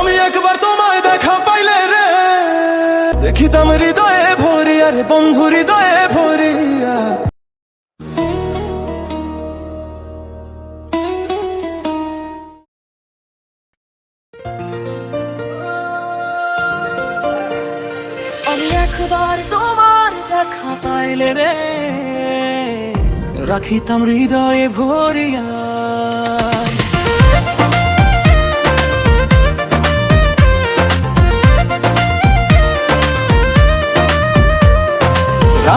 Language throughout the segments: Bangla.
আমি একবার তোমায় দেখা পাইলে রে। দেখিতাম হৃদয়ে ভরিয়া রে, বন্ধু হৃদয়ে তোমার দেখা রাখিতাম হৃদয়ে ভরিয়া।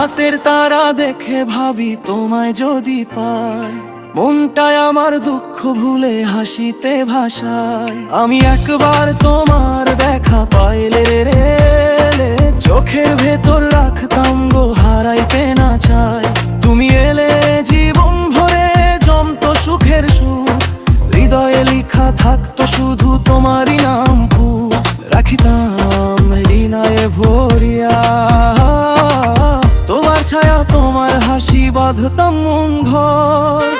রাতের তারা দেখে ভাবি তোমায় যদি পাই। মনটায় আমার দুঃখ ভুলে হাসিতে ভাষায় আমি একবার তোমার দেখা পাইলে রে। চোখের ভেতর রাখতাম গো, হারাইতে না চাই। বাঁধতাম মন ঘর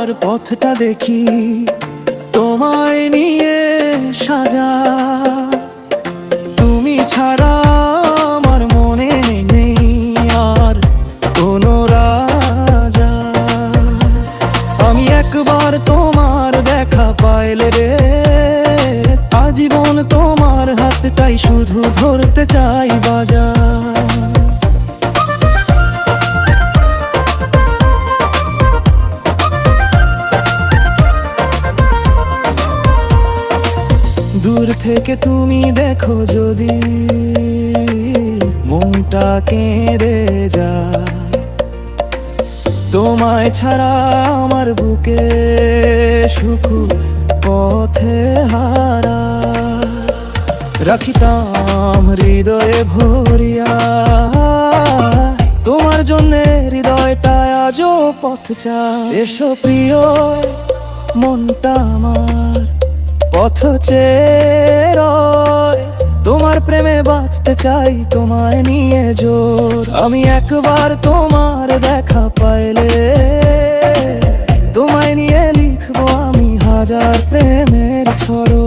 ভালোবাসার পথটা দেখি, তোমায় নিয়ে সাজা। তুমি ছাড়া আমার মনে নেই আর আমি একবার তোমার দেখা পাইলে রে, আজীবন তোমার হাতটাই শুধু ধরতে চাই বাজার। দূর থেকে তুমি দেখো যদি মনটা কেঁদে যায়। তোমায় ছাড়া আমার বুকে সুখু পথে হারা। রাখিতাম হৃদয়ে ভরিয়া। তোমার জন্য হৃদয়টা আজও পথ চায়। এসো প্রিয়, মনটা আমার। পথ চেরয় তোমার প্রেমে বাঁচতে চাই, তোমায় নিয়ে জোর। আমি একবার তোমার দেখা পাইলে, তোমায় নিয়ে লিখব আমি হাজার প্রেমের ছড়ো।